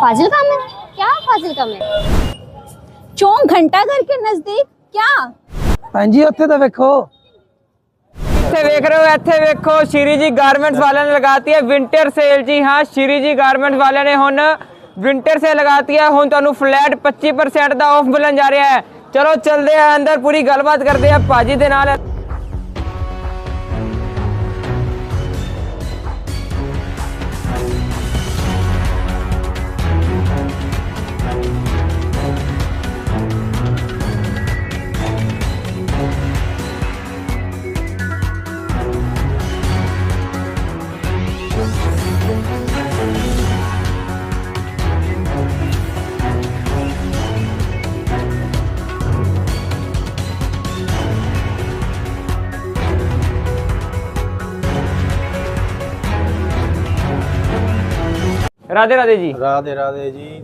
फाजिलका में क्या फाजिलका में चौक घंटा घर के नजदीक क्या ਭੈਣ ਜੀ ਉੱਥੇ ਤਾਂ ਵੇਖੋ ਇੱਥੇ ਵੇਖ ਰਹੇ ਹੋ ਇੱਥੇ ਵੇਖੋ ਸ਼੍ਰੀ ਜੀ ਗਾਰਮੈਂਟਸ ਵਾਲਿਆਂ ਨੇ ਲਗਾਤੀ ਹੈ ਵਿੰਟਰ ਸੇਲ ਜੀ ਹਾਂ ਸ਼੍ਰੀ ਜੀ ਗਾਰਮੈਂਟਸ ਵਾਲਿਆਂ ਨੇ ਹੁਣ ਵਿੰਟਰ ਸੇਲ ਲਗਾਤੀ ਹੈ ਹੁਣ ਤੁਹਾਨੂੰ ਫਲੈਟ 25% ਦਾ ਆਫ ਮਿਲਣ ਜਾ ਰਿਹਾ ਹੈ ਚਲੋ ਚੱਲਦੇ ਆ ਅੰਦਰ ਪੂਰੀ ਗੱਲਬਾਤ ਕਰਦੇ ਆ ਭਾਜੀ ਦੇ ਨਾਲ ਰਾਧੇ ਰਾਧੇ ਜੀ। ਰਾਧੇ ਰਾਧੇ ਜੀ।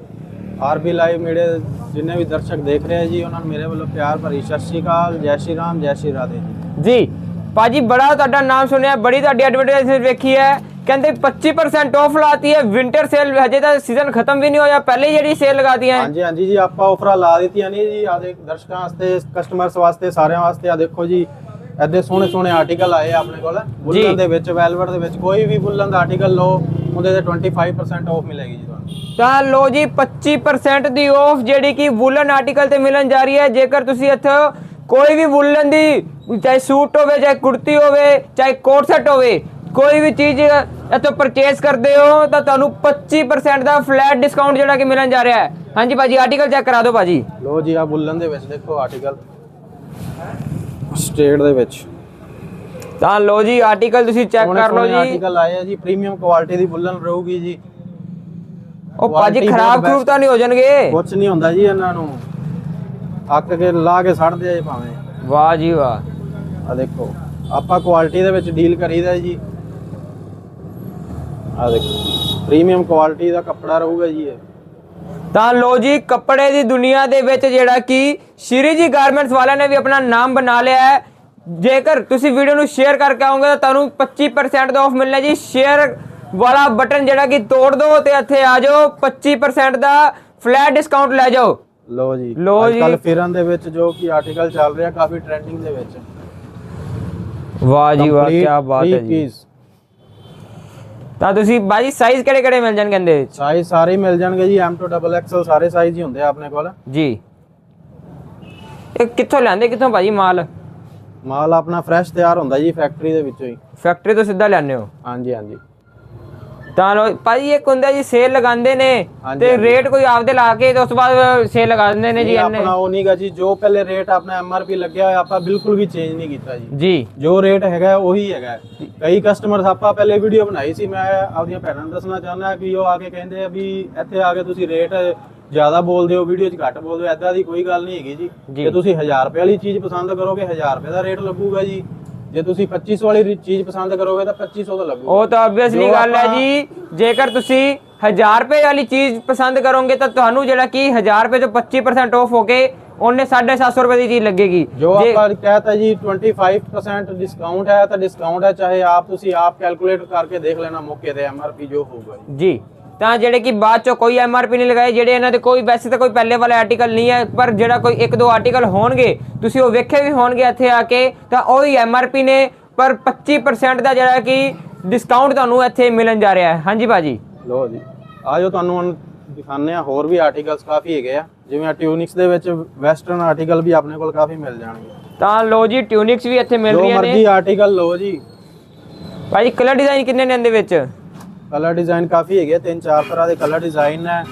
ਆਰਬੀ ਲਾਈਵ ਮੀਡੀਆ ਜਿੰਨੇ ਵੀ ਦਰਸ਼ਕ ਦੇਖ ਰਹੇ ਆ ਜੀ ਉਹਨਾਂ ਨੂੰ ਮੇਰੇ ਵੱਲੋਂ ਪਿਆਰ ਭਰੀ ਸਤਿ ਸ਼੍ਰੀ ਅਕਾਲ ਜੈ ਸ਼੍ਰੀ ਰਾਮ ਜੈ ਸ਼੍ਰੀ ਰਾਧੇ ਜੀ। ਜੀ ਭਾਜੀ ਬੜਾ ਤੁਹਾਡਾ ਨਾਮ ਸੁਣਿਆ ਬੜੀ ਤੁਹਾਡੀ ਐਡਵਰਟਾਈਜ਼ਮੈਂਟ ਵੇਖੀ ਹੈ। ਕਹਿੰਦੇ 25% ਆਫ ਲਾਤੀ ਹੈ ਵਿੰਟਰ ਸੇਲ ਹਜੇ ਤਾਂ ਸੀਜ਼ਨ ਖਤਮ ਵੀ ਨਹੀਂ ਹੋਇਆ ਪਹਿਲੇ ਹੀ ਜਿਹੜੀ ਸੇਲ ਲਗਾਤੀ ਹੈ। ਹਾਂਜੀ ਹਾਂਜੀ ਜੀ ਆਪਾਂ ਆਫਰਾਂ ਲਾ ਦਿੱਤੀਆਂ ਨੇ ਜੀ ਆ ਦੇਖ ਦਰਸ਼ਕਾਂ ਵਾਸਤੇ ਕਸਟਮਰਸ ਵਾਸਤੇ ਸਾਰਿਆਂ ਵਾਸਤੇ ਆ ਦੇਖੋ ਜੀ। ਐਡੇ ਸੋਹਣੇ ਸੋਹਣੇ ਆਰਟੀਕਲ ਆਏ ਆ ਆਪਣੇ ਕੋਲ। ਬੁੱਲਨ ਦੇ ਵਿੱਚ ਵੈਲਵਟ ਦੇ ਵਿੱਚ ਕੋਈ ਵੀ ਬੁੱਲਨ ਦਾ ਆਰਟੀਕਲ ਲਓ ਉਹਦੇ ਤੇ 25% ਆਫ ਮਿਲੇਗੀ ਜੀ ਤੁਹਾਨੂੰ। ਤਾਂ ਲੋ ਜੀ 25% ਦੀ ਆਫ ਜਿਹੜੀ ਕਿ ਵੂਲਨ ਆਰਟੀਕਲ ਤੇ ਮਿਲਣ ਜਾ ਰਹੀ ਹੈ। ਜੇਕਰ ਤੁਸੀਂ ਇੱਥੇ ਕੋਈ ਵੀ ਵੂਲਨ ਦੀ ਚਾਹੇ ਸੂਟ ਹੋਵੇ ਚਾਹੇ ਕੁੜਤੀ ਹੋਵੇ ਚਾਹੇ ਕੋਟ ਸੈਟ ਹੋਵੇ ਕੋਈ ਵੀ ਚੀਜ਼ ਇੱਥੋਂ ਪਰਚੇਸ ਕਰਦੇ ਹੋ ਤਾਂ ਤੁਹਾਨੂੰ 25% ਦਾ ਫਲੈਟ ਡਿਸਕਾਊਂਟ ਜਿਹੜਾ ਕਿ ਮਿਲਣ ਜਾ ਰਿਹਾ ਹੈ। ਹਾਂਜੀ ਭਾਜੀ ਆਰਟੀਕਲ ਚੈੱਕ ਕਰਾ ਦਿਓ ਭਾਜੀ। ਲੋ ਜੀ ਆ ਬੁੱਲਨ ਦੇ ਵਿੱਚ ਦੇਖੋ ਆਰਟੀਕਲ ਸਟੇਟ ਦੇ ਵਿੱਚ। ਤਾਂ ਲੋ ਜੀ ਆਰਟੀਕਲ ਤੁਸੀਂ ਚੈੱਕ ਕਰ ਲਓ ਜੀ। ਆਰਟੀਕਲ ਆਏ ਆ ਜੀ ਪ੍ਰੀਮੀਅਮ ਕੁਆਲਿਟੀ ਦੀ ਬੁੱਲਨ ਰਹੂਗੀ ਜੀ। ਉਹ ਭਾਜੀ ਖਰਾਬ ਖਰੂਬ ਤਾਂ ਨਹੀਂ ਹੋ ਜਾਣਗੇ? ਕੁਝ ਨਹੀਂ ਹੁੰਦਾ ਜੀ ਇਹਨਾਂ ਨੂੰ। ਅੱਕ ਕੇ ਲਾ ਕੇ ਸੜਦੇ ਆ ਜੀ ਭਾਵੇਂ। ਵਾਹ ਜੀ ਵਾਹ। ਆ ਦੇਖੋ ਆਪਾਂ ਕੁਆਲਿਟੀ ਦੇ ਵਿੱਚ ਡੀਲ ਕਰੀਦਾ ਜੀ। ਆ ਦੇਖੋ ਪ੍ਰੀਮੀਅਮ ਕੁਆਲਿਟੀ ਦਾ ਕੱਪੜਾ ਰਹੂਗਾ ਜੀ ਇਹ। ਤਾਂ ਲੋ ਜੀ ਕੱਪੜੇ ਦੀ ਦੁਨੀਆ ਦੇ ਵਿੱਚ ਜਿਹੜਾ ਕਿ ਸ਼੍ਰੀ ਜੀ ਗਾਰਮੈਂਟਸ ਵਾਲਿਆਂ ਨੇ ਵੀ ਆਪਣਾ ਨਾਮ ਬਣਾ ਲਿਆ ਹੈ। ਜੇਕਰ ਤੁਸੀਂ ਵੀਡੀਓ ਨੂੰ ਸ਼ੇਅਰ ਕਰਕੇ ਆਓਗੇ ਤਾਂ ਤੁਹਾਨੂੰ 25% ਦਾ ਆਫ ਮਿਲਣਾ ਜੀ। ਸ਼ੇਅਰ ਵਾਲਾ ਬਟਨ ਜਿਹੜਾ ਕਿ ਤੋੜ ਦਿਓ ਤੇ ਇੱਥੇ ਆ ਜਾਓ 25% ਦਾ ਫਲੈਟ ਡਿਸਕਾਊਂਟ ਲੈ ਜਾਓ। ਲੋ ਜੀ ਲਓ ਜੀ। ਕੱਲ ਫਿਰਨ ਦੇ ਵਿੱਚ ਜੋ ਕਿ ਆਰਟੀਕਲ ਚੱਲ ਰਿਹਾ ਕਾਫੀ ਟ੍ਰੈਂਡਿੰਗ ਦੇ ਵਿੱਚ। ਵਾਹ ਜੀ ਵਾਹ ਕੀ ਬਾਤ ਹੈ ਜੀ। ਤਾਂ ਤੁਸੀਂ ਬਾਜੀ ਸਾਈਜ਼ ਕਿਹੜੇ ਕਿਹੜੇ ਮਿਲ ਜਾਣਗੇ ਇਹਦੇ ਵਿੱਚ ਸਾਈਜ਼ ਸਾਰੇ ਮਿਲ ਜਾਣਗੇ ਜੀ M to double XL ਸਾਰੇ ਸਾਈਜ਼ ਹੀ ਹੁੰਦੇ ਆ ਆਪਣੇ ਕੋਲ। ਜੀ। ਇਹ ਕਿੱਥੋਂ ਲੈਂਦੇ ਕਿੱਥੋਂ ਭਾਜੀ ਮਾਲ? ਮਾਲ ਆਪਣਾ ਫਰੈਸ਼ ਤਿਆਰ ਹੁੰਦਾ ਜੀ ਫੈਕਟਰੀ ਦੇ ਵਿੱਚੋਂ ਹੀ। ਫੈਕਟਰੀ ਤੋਂ ਸਿੱਧਾ ਲੈਂਦੇ ਹੋ? ਹਾਂਜੀ ਹਾਂਜੀ। ਤਾਂ ਲੋ ਭਾਜੀ ਇੱਕ ਹੁੰਦਾ ਜੀ ਸੇਲ ਲਗਾਉਂਦੇ ਨੇ ਤੇ। ਰੇਟ ਕੋਈ ਆਪਦੇ ਲਾ ਕੇ ਤੇ ਉਸ ਤੋਂ ਬਾਅਦ ਸੇਲ ਲਗਾ ਦਿੰਦੇ ਨੇ ਜੀ ਇਹ ਇਹਨੇ ਆਪਣਾ ਉਹ ਨਹੀਂਗਾ ਜੀ ਜੋ ਪਹਿਲੇ ਰੇਟ ਆਪਣਾ MRP ਲੱਗਿਆ ਹੋਇਆ ਆਪਾਂ ਬਿਲਕੁਲ ਵੀ ਚੇਂਜ ਨਹੀਂ ਕੀਤਾ ਜੀ। ਜੀ। ਜੋ ਰੇਟ ਹੈਗਾ ਉਹੀ ਹੈਗਾ। ਕਈ ਕਸਟਮਰਸ ਆਪਾਂ ਪਹਿਲੇ ਵੀਡੀਓ ਬਣਾਈ ਸੀ ਮੈਂ ਆਪਦੀਆਂ ਭੈਣਾਂ ਨੂੰ ਦੱਸਣਾ ਚਾਹੁੰਦਾ ਕਿ ਉਹ ਆ ਕੇ ਕਹਿੰਦੇ ਆ ਵੀ ਇੱਥੇ ਆ ਕੇ ਤੁਸੀਂ ਰੇਟ ਜ਼ਿਆਦਾ ਬੋਲਦੇ ਹੋ ਵੀਡੀਓ 'ਚ ਘੱਟ ਬੋਲਦੇ ਹੋ ਐਦਾਂ ਦੀ ਕੋਈ ਗੱਲ ਨਹੀਂ ਹੈਗੀ ਜੀ। ਜੀ। ਤੁਸੀਂ 1000 ਰੁਪਏ ਵਾਲੀ ਚੀਜ਼ ਪਸੰਦ ਕਰੋਗੇ 1000 ਰੁਪਏ ਦਾ ਰੇਟ ਲੱਗੂਗਾ ਜੀ। ਜੇ ਤੁਸੀਂ 2500 ਵਾਲੀ ਚੀਜ਼ ਪਸੰਦ ਕਰੋਗੇ ਤਾਂ 2500 ਦਾ ਲੱਗੂਗਾ। ਉਹ ਤਾਂ ਆਬਵੀਅਸਲੀ ਗੱਲ ਹੈ ਜੀ। ਜੇਕਰ ਤੁਸੀਂ 1000 ਰੁਪਏ ਵਾਲੀ ਚੀਜ਼ ਪਸੰਦ ਕਰੋਗੇ ਤਾਂ ਤੁਹਾਨੂੰ ਜਿਹੜਾ ਕਿ 1000 ਰੁਪਏ ਤੋਂ 25% ਆਫ ਹੋ ਕੇ ਉਹਨੇ 750 ਰੁਪਏ ਦੀ ਚੀਜ਼ ਲੱਗੇਗੀ। ਜੋ ਆਪਾਂ ਕਹਤਾ ਜੀ 25% ਡਿਸਕਾਊਂਟ ਹੈ ਤਾਂ ਡਿਸਕਾਊਂਟ ਹੈ ਚਾਹੇ ਆਪ ਤੁਸੀਂ ਆਪ ਕੈਲਕੂਲੇਟ ਕਰਕੇ ਦੇਖ ਲੈਣਾ ਮੌਕੇ ਤੇ ਐਮਆਰਪੀ ਜੋ ਹੋਊਗਾ ਜੀ। ਤਾਂ ਜਿਹੜੇ ਕਿ ਬਾਅਦ ਚੋਂ ਕੋਈ ਐਮਆਰਪੀ ਨਹੀਂ ਲਗਾਏ ਜਿਹੜੇ ਇਹਨਾਂ ਦੇ ਕੋਈ ਵੈਸੇ ਤਾਂ ਕੋਈ ਪਹਿਲੇ ਵਾਲੇ ਆਰਟੀਕਲ ਨਹੀਂ ਹੈ ਪਰ ਜਿਹੜਾ ਕੋਈ ਇੱਕ ਦੋ ਆਰਟੀਕਲ ਹੋਣਗੇ ਤੁਸੀਂ ਉਹ ਵੇਖੇ ਵੀ ਹੋਣਗੇ ਇੱਥੇ ਆ ਕੇ ਤਾਂ ਉਹੀ ਐਮਆਰਪੀ ਨੇ ਪਰ 25% ਦਾ ਜਿਹੜਾ ਕਿ ਡਿਸਕਾਊਂਟ ਤੁਹਾਨੂੰ ਇੱਥੇ ਮਿਲਣ ਜਾ ਰਿਹਾ ਹੈ। ਹਾਂਜੀ ਭਾਜੀ ਲੋ ਜੀ। ਆ ਜੋ ਤੁਹਾਨੂੰ ਦਿਖਾਣੇ ਆ ਹੋਰ ਵੀ ਆਰਟੀਕਲਸ ਕਾਫੀ ਹੈਗੇ ਆ। ਜਿਵੇਂ ਆ ਟਿਊਨਿਕਸ ਦੇ ਵਿੱਚ ਵੈਸਟਰਨ ਆਰਟੀਕਲ ਵੀ ਆਪਣੇ ਕੋਲ ਕਾਫੀ ਮਿਲ ਜਾਣਗੇ। ਤਾਂ ਲੋ ਜੀ ਟਿਊਨਿਕਸ ਵੀ ਇੱਥੇ ਮਿਲ ਜੋ ਰਹੀਆਂ ਮਰਜ਼ੀ ਨੇ। ਆਰਟੀਕਲ ਲੋ ਜੀ। ਭਾਜੀ ਕਲਰ ਡਿਜ਼ਾਈਨ ਕਿੰਨੇ ਨੇ ਇਹਦੇ ਵਿੱਚ? ਕਲਰ ਡਿਜ਼ਾਈਨ ਕਾਫੀ ਹੈਗੇ ਤਿੰਨ ਚਾਰ ਤਰ੍ਹਾਂ ਦੇ ਕਲਰ ਡਿਜ਼ਾਈਨ ਹੈ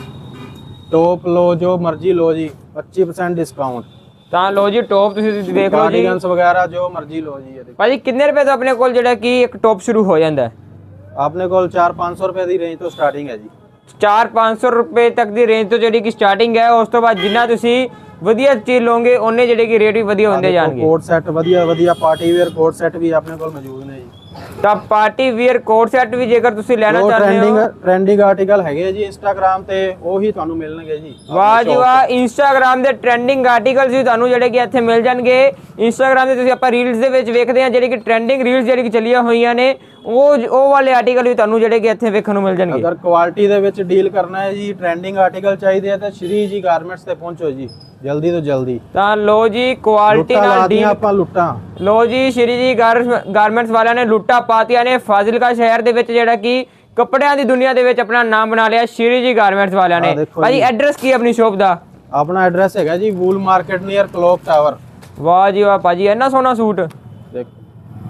ਟੋਪ ਲੋ ਜੋ ਮਰਜ਼ੀ ਲੋ ਜੀ 25% ਡਿਸਕਾਊਂਟ ਤਾਂ ਲੋ ਜੀ ਟੌਪ ਤੁਸੀਂ ਦੇਖ ਲਓ ਜੀ। ਕਾਰਡੀਗਨਸ ਵਗੈਰਾ ਜੋ ਮਰਜ਼ੀ ਲੋ ਜੀ ਇਹਦੇ। ਭਾਜੀ ਕਿੰਨੇ ਰੁਪਏ ਤੋਂ ਆਪਣੇ ਕੋਲ ਜਿਹੜਾ ਕਿ ਇੱਕ ਟੌਪ ਸ਼ੁਰੂ ਹੋ ਜਾਂਦਾ ਹੈ? ਆਪਣੇ ਕੋਲ 4-500 ਰੁਪਏ ਦੀ ਰੇਂਜ ਤੋਂ ਸਟਾਰਟਿੰਗ ਹੈ ਜੀ। 4-500 ਰੁਪਏ ਤੱਕ ਦੀ ਰੇਂਜ ਤੋਂ ਜਿਹੜੀ ਕਿ ਸਟਾਰਟਿੰਗ ਹੈ ਉਸ ਤੋਂ ਬਾਅਦ ਜਿੰਨਾ ਤੁਸੀਂ ਵਧੀਆ ਚੀਜ਼ ਲਓਗੇ ਉਹਨੇ ਜਿਹੜੇ ਕਿ ਰੇਟ ਵੀ ਵਧੀਆ ਹੁੰਦੇ ਜਾਣਗੇ। ਕੋਟ ਸੈੱਟ ਵਧੀਆ ਵਧੀਆ ਪਾਰਟੀ ਵੇਅਰ ਕੋਟ ਸੈੱਟ ਵੀ ਆਪਣੇ ਕੋਲ ਮੌਜੂਦ ਨੇ ਜੀ। ਤਾਂ ਪਾਰਟੀ ਵੀਅਰ ਕੋਟ ਸੈੱਟ ਵੀ ਜੇਕਰ ਤੁਸੀਂ ਲੈਣਾ ਜੋ ਚਾਹੁੰਦੇ ਟ੍ਰੈਂਡਿੰਗ ਹੋ। ਟ੍ਰੈਂਡਿੰਗ ਆਰਟੀਕਲ ਹੈਗੇ ਆ ਜੀ ਇੰਸਟਾਗ੍ਰam ਤੇ ਉਹੀ ਤੁਹਾਨੂੰ ਮਿਲਣਗੇ ਜੀ। ਵਾਹ ਜੀ ਵਾਹ ਇੰਸਟਾਗ੍ਰam ਦੇ ਟ੍ਰੈਂਡਿੰਗ ਆਰਟੀਕਲਸ ਵੀ ਤੁਹਾਨੂੰ ਜਿਹੜੇ ਕਿ ਇੱਥੇ ਮਿਲ ਜਾਣਗੇ। ਇੰਸਟਾਗ੍ਰam ਤੇ ਤੁਸੀਂ ਆਪਾਂ ਰੀਲਸ ਦੇ ਵਿੱਚ ਵੇਖਦੇ ਹਾਂ ਜਿਹੜੇ ਕਿ ਟ੍ਰੈਂਡਿੰਗ ਰੀਲਸ ਜਿਹੜੀ ਕਿ ਚੱਲੀਆਂ ਹੋਈਆਂ ਨੇ ਉਹ ਉਹ ਵਾਲੇ ਆਰਟੀਕਲ ਵੀ ਤੁਹਾਨੂੰ ਜਿਹੜੇ ਕਿ ਇੱਥੇ ਵੇਖਣ ਨੂੰ ਮਿਲ ਜਾਣਗੇ। ਅਗਰ ਕੁਆਲਿਟੀ ਦੇ ਵਿੱਚ ਡੀਲ ਕਰਨਾ ਹੈ ਜੀ ਟ੍ਰੈਂਡਿੰਗ ਆਰਟੀਕਲ ਚਾਹੀਦੇ ਆ ਤਾਂ ਸ਼੍ਰੀ ਜੀ ਗਾਰਮੈਂਟਸ ਤੇ ਪਹੁੰਚੋ ਜੀ ਜਲਦੀ ਤੋਂ ਜਲਦੀ। ਤਾਂ ਲੋ ਜੀ ਕੁਆਲਿਟੀ ਲੁੱਟਾਂ ਨਾਲ ਡੀਲ ਆਪਾਂ ਲੁੱਟਾਂ। ਲੋ ਜੀ ਸ਼੍ਰੀ ਜੀ ਗਾਰਮੈਂਟਸ ਵਾਲਿਆਂ ਨੇ ਲੁੱਟਾ ਪਾਤੀਆਂ ਨੇ। ਫਾਜ਼ਿਲਕਾ ਸ਼ਹਿਰ ਦੇ ਵਿੱਚ ਜਿਹੜਾ ਕਿ ਕੱਪੜਿਆਂ ਦੀ ਦੁਨੀਆ ਦੇ ਵਿੱਚ ਆਪਣਾ ਨਾਮ ਬਣਾ ਲਿਆ ਸ਼੍ਰੀ ਜੀ ਗਾਰਮੈਂਟਸ ਵਾਲਿਆਂ ਨੇ। ਭਾਜੀ। ਐਡਰੈਸ ਕੀ ਆਪਣੀ ਸ਼ੋਪ ਦਾ? ਆਪਣਾ ਐਡਰੈਸ ਹੈਗਾ ਜੀ wool market near clock tower ਵਾਹ ਜੀ ਵਾਹ ਭਾਜੀ ਇੰਨਾ ਸੋਹਣਾ ਸੂਟ। ਦੇਖੋ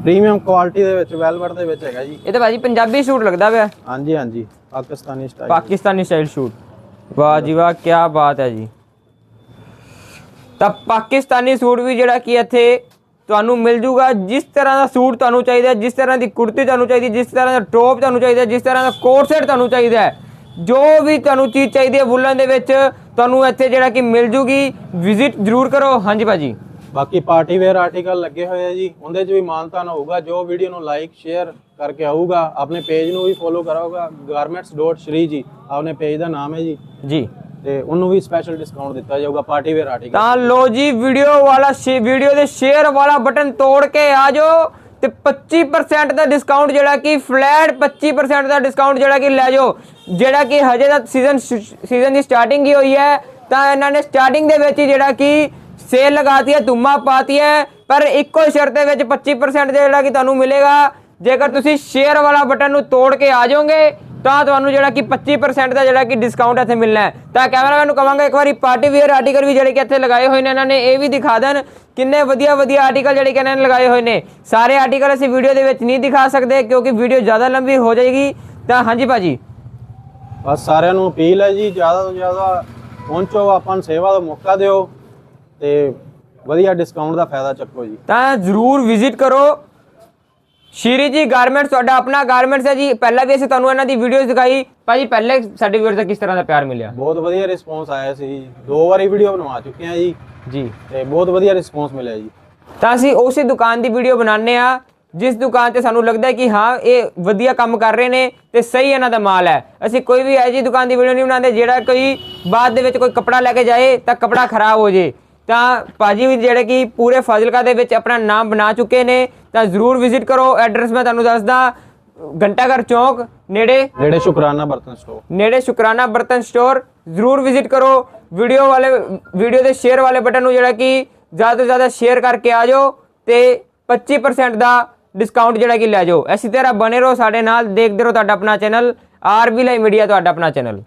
ਪ੍ਰੀਮੀਅਮ ਕੁਆਲਿਟੀ ਦੇ ਵਿੱਚ ਵੈਲਵਟ ਦੇ ਵਿੱਚ ਹੈਗਾ ਜੀ। ਇਹ ਤਾਂ ਭਾਜੀ ਪੰਜਾਬੀ ਸੂਟ ਲੱਗਦਾ ਪਿਆ। ਹਾਂਜੀ ਹਾਂਜੀ Pakistani style Pakistani style suit. ਵਾਹ ਜੀ ਵਾਹ ਕੀ ਬਾਤ ਹੈ ਜੀ। ਤਾਂ ਪਾਕਿਸਤਾਨੀ ਸੂਟ ਵੀ ਜਿਹੜਾ ਕਿ ਇੱਥੇ ਤੁਹਾਨੂੰ ਮਿਲ ਜੂਗਾ ਜਿਸ ਤਰ੍ਹਾਂ ਦਾ ਸੂਟ ਤੁਹਾਨੂੰ ਚਾਹੀਦਾ ਜਿਸ ਤਰ੍ਹਾਂ ਦੀ ਕੁੜਤੀ ਤੁਹਾਨੂੰ ਚਾਹੀਦੀ ਜਿਸ ਤਰ੍ਹਾਂ ਦਾ ਟੌਪ ਤੁਹਾਨੂੰ ਚਾਹੀਦਾ ਜਿਸ ਤਰ੍ਹਾਂ ਦਾ ਕੋਟ ਸੈਟ ਤੁਹਾਨੂੰ ਚਾਹੀਦਾ ਜੋ ਵੀ ਤੁਹਾਨੂੰ ਚੀਜ਼ ਚਾਹੀਦੀ ਹੈ ਵੁਲਨ ਦੇ ਵਿੱਚ ਤੁਹਾਨੂੰ ਇੱਥੇ ਜਿਹੜਾ ਕਿ ਮਿਲ ਜੂਗੀ। ਵਿਜ਼ਿਟ ਜ਼ਰੂਰ ਕਰੋ। ਹਾਂਜੀ ਭਾਜੀ। ਬਾਕੀ ਪਾਰਟੀ ਵੇਅਰ ਆਰਟੀਕਲ ਲੱਗੇ ਹੋਏ ਆ ਜੀ। ਉਹਦੇ 'ਚ ਵੀ ਮਾਨਤਾਨ ਹੋਊਗਾ। ਜੋ ਵੀਡੀਓ ਨੂੰ ਲਾਈਕ ਸ਼ੇਅਰ ਕਰਕੇ ਆਊਗਾ ਆਪਣੇ ਪੇਜ ਨੂੰ ਵੀ ਫੋਲੋ ਕਰਾਊਗਾ। garments.shri ਜੀ। ਆਪਣੇ ਪੇਜ ਦਾ ਨਾਮ ਹੈ ਜੀ। ਜੀ। ਤੇ ਉਹਨੂੰ ਵੀ ਸਪੈਸ਼ਲ ਡਿਸਕਾਊਂਟ ਦਿੱਤਾ ਜਾਊਗਾ ਪਾਰਟੀ ਵੇਅਰ ਆਰਟੀਕਲ ਤਾਂ ਲੋ ਜੀ ਵੀਡੀਓ ਵਾਲਾ ਵੀਡੀਓ ਦੇ ਸ਼ੇਅਰ ਵਾਲਾ ਬਟਨ ਤੋੜ ਕੇ ਆ ਜਾਓ ਤੇ 25% ਦਾ ਡਿਸਕਾਊਂਟ ਜਿਹੜਾ ਕਿ ਫਲੈਟ 25% ਦਾ ਡਿਸਕਾਊਂਟ ਜਿਹੜਾ ਕਿ ਲੈ ਜਾਓ। ਜਿਹੜਾ ਕਿ ਹਜੇ ਦਾ ਸੀਜ਼ਨ ਸੀਜ਼ਨ ਦੀ ਸਟਾਰਟਿੰਗ ਹੀ ਹੋਈ ਹੈ, ਤਾਂ ਇਹਨਾਂ ਨੇ ਸਟਾਰਟਿੰਗ ਦੇ ਵਿੱਚ ਹੀ ਜਿਹੜਾ ਕਿ ਸੇਲ ਲਗਾਤੀ ਹੈ, ਧੁੰਮਾ ਪਾਤੀ ਹੈ, ਪਰ ਇੱਕੋ ਸ਼ਰਤ ਦੇ ਵਿੱਚ 25% ਜਿਹੜਾ ਕਿ ਤੁਹਾਨੂੰ ਮਿਲੇਗਾ। ਜੇਕਰ ਤੁਸੀਂ ਸ਼ੇਅਰ ਵਾਲਾ ਬਟਨ ਨੂੰ ਤੋੜ ਕੇ ਆ ਜਾਓਗੇ ਤਾਂ ਤੁਹਾਨੂੰ ਜਿਹੜਾ ਕਿ 25% ਦਾ ਜਿਹੜਾ ਕਿ ਡਿਸਕਾਊਂਟ ਇੱਥੇ ਮਿਲਣਾ ਹੈ। ਤਾਂ ਕੈਮਰਾਮੈਨ ਨੂੰ ਕਹਾਂਗਾ ਇੱਕ ਵਾਰੀ ਪਾਰਟੀ ਵੇਅਰ ਆਰਟੀਕਲ ਵੀ ਜਿਹੜੇ ਕਿ ਇੱਥੇ ਲਗਾਏ ਹੋਏ ਨੇ ਇਹਨਾਂ ਨੇ ਇਹ ਵੀ ਦਿਖਾ ਦੇਣ ਕਿੰਨੇ ਵਧੀਆ ਵਧੀਆ ਆਰਟੀਕਲ ਜਿਹੜੇ ਕਿ ਇਹਨਾਂ ਨੇ ਲਗਾਏ ਹੋਏ ਨੇ। ਸਾਰੇ ਆਰਟੀਕਲ ਅਸੀਂ ਵੀਡੀਓ ਦੇ ਵਿੱਚ ਨਹੀਂ ਦਿਖਾ ਸਕਦੇ ਕਿਉਂਕਿ ਵੀਡੀਓ ਜ਼ਿਆਦਾ ਲੰਬੀ ਹੋ ਜਾਏਗੀ। ਤਾਂ ਹਾਂਜੀ ਭਾਜੀ। ਬਸ ਸਾਰਿਆਂ ਨੂੰ ਅਪੀਲ ਹੈ ਜੀ ਜ਼ਿਆਦਾ ਤੋਂ ਜ਼ਿਆਦਾ ਪਹੁੰਚੋ ਆਪਾਂ ਨੂੰ ਸੇਵਾ ਦਾ ਮੌਕਾ ਦਿਓ ਤੇ ਵਧੀਆ ਡਿਸਕਾਊਂਟ ਦਾ ਫਾਇਦਾ ਚੱਕੋ ਜੀ। ਤਾਂ ਜ਼ਰੂਰ ਵਿਜ਼ਿਟ ਕਰੋ। ਸ਼੍ਰੀ ਜੀ ਗਾਰਮੈਂਟਸ ਤੁਹਾਡਾ ਆਪਣਾ ਗਾਰਮੈਂਟਸ ਹੈ ਜੀ। ਪਹਿਲਾਂ ਵੀ ਅਸੀਂ ਤੁਹਾਨੂੰ ਇਹਨਾਂ ਦੀ ਵੀਡੀਓਜ਼ ਦਿਖਾਈ। ਭਾਜੀ ਪਹਿਲੇ ਸਾਡੇ ਵੀਅਰਸ ਦਾ ਕਿਸ ਤਰ੍ਹਾਂ ਦਾ ਪਿਆਰ ਮਿਲਿਆ? ਬਹੁਤ ਵਧੀਆ ਰਿਸਪੌਂਸ ਆਇਆ ਸੀ। ਦੋ ਵਾਰੀ ਵੀਡੀਓ ਬਣਵਾ ਚੁੱਕੇ ਆ ਜੀ। ਜੀ। ਤੇ ਬਹੁਤ ਵਧੀਆ ਰਿਸਪੌਂਸ ਮਿਲਿਆ ਜੀ। ਤਾਂ ਅਸੀਂ ਉਸੇ ਦੁਕਾਨ ਦੀ ਵੀਡੀਓ ਬਣਾਉਂਦੇ ਆ ਜਿਸ ਦੁਕਾਨ ਤੇ ਸਾਨੂੰ ਲੱਗਦਾ ਹੈ ਕਿ ਹਾਂ ਇਹ ਵਧੀਆ ਕੰਮ ਕਰ ਰਹੇ ਨੇ ਤੇ ਸਹੀ ਇਹਨਾਂ ਦਾ ਮਾਲ ਹੈ। ਅਸੀਂ ਕੋਈ ਵੀ ਐਜੀ ਦੁਕਾਨ ਦੀ ਵੀਡੀਓ ਨਹੀਂ ਬਣਾਉਂਦੇ। ਜਿਹੜਾ ਕੋਈ ਬਾਅਦ ਦੇ ਵਿੱਚ ਕੋਈ ਕਪੜਾ ਲੈ ਕੇ ਜਾਏ ਤਾਂ ਕਪੜਾ ਖਰਾਬ ਹੋ ਜੇ। ਤਾਂ ਭਾਜੀ ਵੀ ਜਿਹੜੇ ਕਿ ਪੂਰੇ ਫਾਜ਼ਿਲਕਾ ਦੇ ਵਿੱਚ ਆਪਣਾ ਨਾਮ ਬਣਾ ਚੁੱਕੇ ਨੇ ਤਾਂ ਜ਼ਰੂਰ ਵਿਜ਼ਿਟ ਕਰੋ। ਐਡਰੈਸ ਮੈਂ ਤੁਹਾਨੂੰ ਦੱਸਦਾ ਘੰਟਾਘਰ ਚੌਂਕ ਨੇੜੇ ਜਿਹੜੇ ਸ਼ੁਕਰਾਨਾ ਬਰਤਨ ਸਟੋਰ ਨੇੜੇ ਸ਼ੁਕਰਾਨਾ ਬਰਤਨ ਸਟੋਰ ਜ਼ਰੂਰ ਵਿਜ਼ਿਟ ਕਰੋ। ਵੀਡੀਓ ਵਾਲੇ ਵੀਡੀਓ ਦੇ ਸ਼ੇਅਰ ਵਾਲੇ ਬਟਨ ਨੂੰ ਜਿਹੜਾ ਕਿ ਜ਼ਿਆਦਾ ਤੋਂ ਜ਼ਿਆਦਾ ਸ਼ੇਅਰ ਕਰਕੇ ਆ ਜਾਓ ਤੇ 25% ਦਾ ਡਿਸਕਾਊਂਟ ਜਿਹੜਾ ਕਿ ਲੈ ਜਾਓ। ਇਸੇ ਤਰ੍ਹਾਂ ਬਨੇ ਰਹੋ ਸਾਡੇ ਨਾਲ ਦੇਖਦੇ ਰਹੋ ਤੁਹਾਡਾ ਆਪਣਾ ਚੈਨਲ ਆਰਬੀ ਲਾਈ ਮੀਡੀਆ ਤੁਹਾਡਾ ਆਪਣਾ ਚੈਨਲ